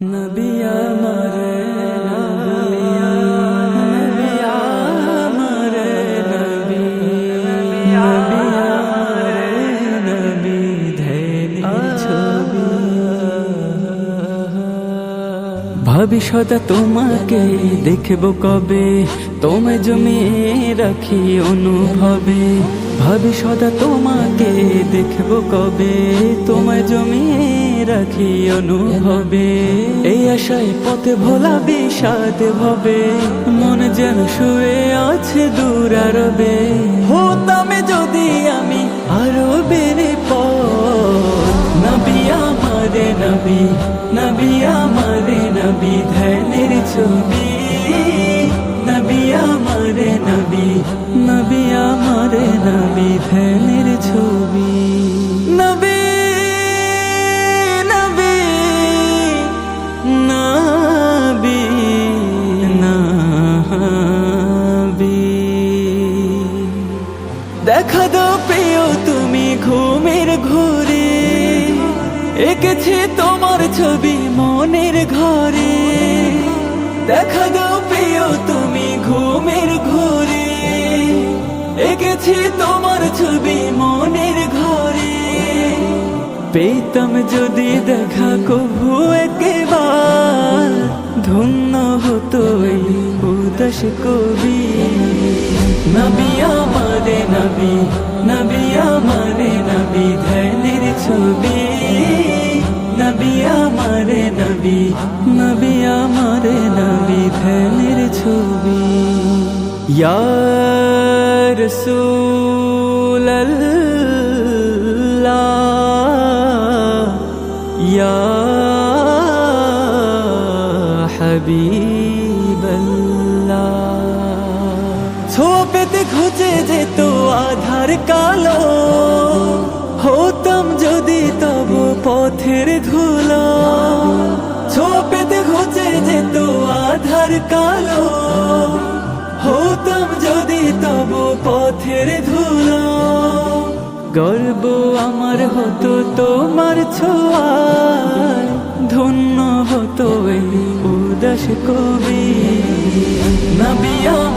নবী আমার ভাবি সদা তোমাকে দেখব কবে? তোমায় জমিয়ে রাখি অনুভবে। ভাবি সদা তোমাকে দেখব কবে? তোমায় জমিয়ে রাখি অনুভবে। এই আশায় পথে ভোলা বিষাদ ভবে। মন যেন শুয়ে আছে দূর আরবে। হতাম যদি আমি আরও বেড়ে নবী আমারে নবী নবী আমারে নবী, ধ্যানের ছবি। নবী আমারে নবী নবী আমারে নবী, ধ্যানের ছবি। নবী নবী দেখা দাও প্রিয়, তুমি ঘুমের ঘুরে। এঁকেছে তোমার ছবি মনের ঘরে। দেখা দাও প্রিয়, তুমি ঘুমের ঘুরে। এঁকেছে তোমার ছবি মনের ঘরে। পেতাম যদি দেখা কভু একবার। ধন্য হতো এই উদাস কবি। নবী আমারে নবী নবী আমারে নবী, ধ্যানের ছবি। নবী আমারে নবী নবী আমারে নবী, ধ্যানের ছবি। ইয়া রাসূলাল্লাহ, ইয়া হাবিবাল্লাহ ছোঁয়া পেতে খুঁজে যেত আধার কালো। হতাম যদি তব পথের ধুলো। ছোঁয়া পেতে খুঁজে যেত আধার কালো। হতাম যদি তব পথের ধুলো। গর্ব আমার হতো তোমার ছোঁয়ায়, ধন্য হতো এই উদাস কবি। নবী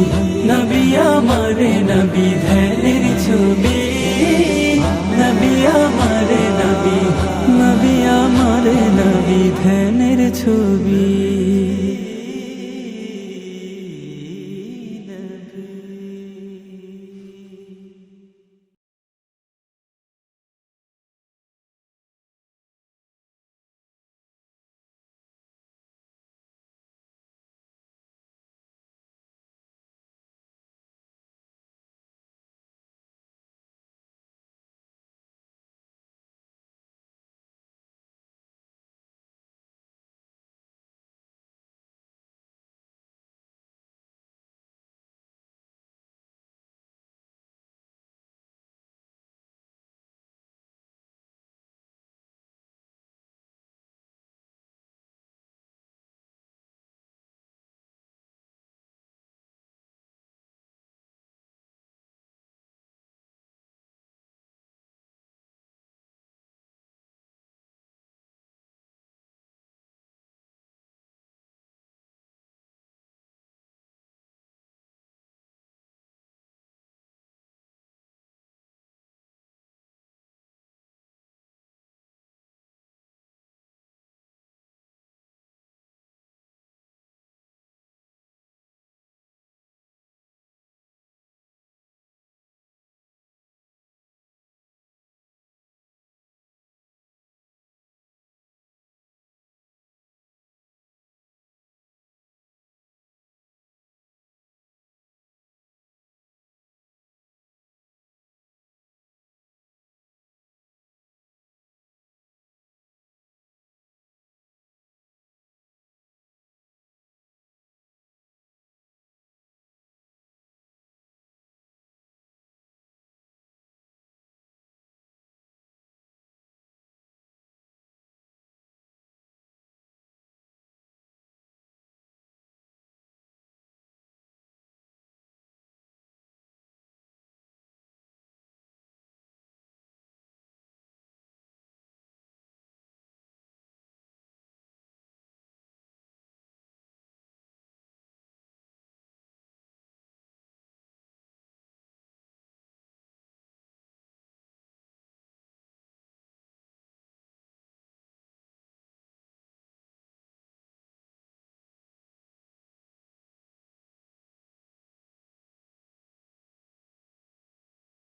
নবী